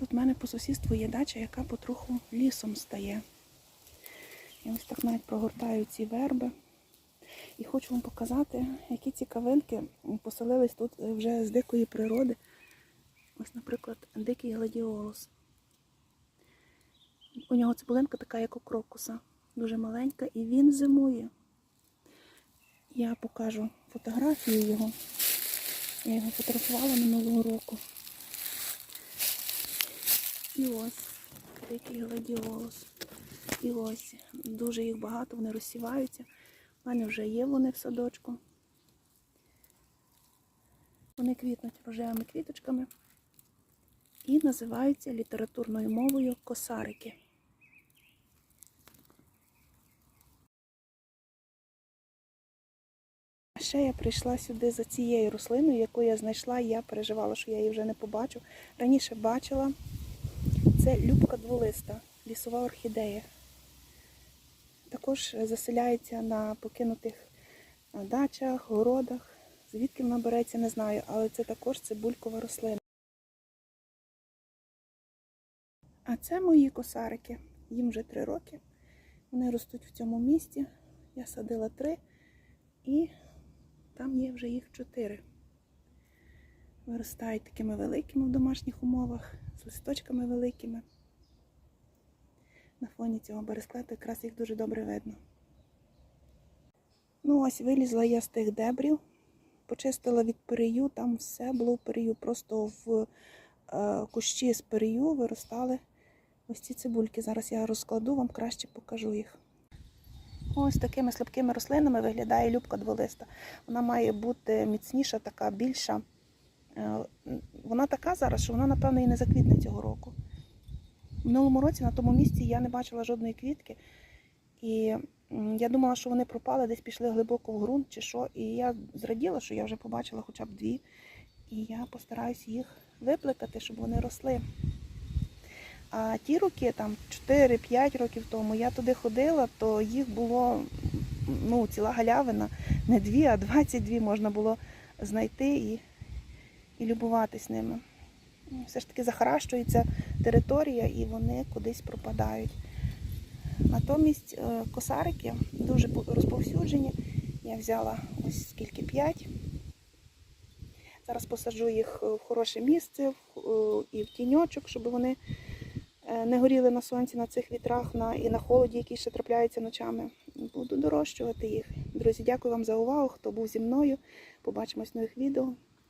Тут в мене по сусідству є дача, яка потроху лісом стає. Я ось так навіть прогортаю ці верби. І хочу вам показати, які цікавинки поселились тут вже з дикої природи. Ось, наприклад, дикий гладіолус. У нього цибулинка така, як у крокуса, дуже маленька, і він зимує. Я покажу фотографію його. Я його фотографувала минулого року. І ось дикий гладіолус. І ось дуже їх багато, вони розсіваються. У мене вже є вони в садочку. Вони квітнуть рожевими квіточками і називаються літературною мовою косарики. А ще я прийшла сюди за цією рослиною, яку я знайшла, я переживала, що я її вже не побачу. Раніше бачила. Це любка дволиста, лісова орхідея. Також заселяється на покинутих дачах, городах. Звідки вона береться, не знаю, але це також цибулькова рослина. А це мої косарики. Їм вже три роки. Вони ростуть в цьому місті. Я садила три і там є вже їх чотири. Виростають такими великими в домашніх умовах, з листочками великими. На фоні цього бересклету якраз їх дуже добре видно. Ну, ось вилізла я з тих дебрів, почистила від перію, там все було в перію. Просто в е, кущі з перію виростали ось ці цибульки. Зараз я розкладу, вам краще покажу їх. Ось такими слабкими рослинами виглядає любка дволиста. Вона має бути міцніша, така більша. Е, Вона така зараз, що вона, напевно, і не заквітне цього року. В минулому році на тому місці я не бачила жодної квітки. І я думала, що вони пропали, десь пішли глибоко в ґрунт чи що. І я зраділа, що я вже побачила хоча б дві. І я постараюсь їх випликати, щоб вони росли. А ті роки, там 4-5 років тому, я туди ходила, то їх було ну, ціла галявина, не дві, а 22 можна було знайти і, і любуватись ними. Все ж таки захаращується територія і вони кудись пропадають. Натомість е, косарики дуже розповсюджені. Я взяла ось скільки 5. Зараз посаджу їх в хороше місце е, і в тіньочок, щоб вони е, не горіли на сонці на цих вітрах і на холоді, які ще трапляються ночами. Буду дорощувати їх. Друзі, дякую вам за увагу, хто був зі мною. Побачимось в нових відео.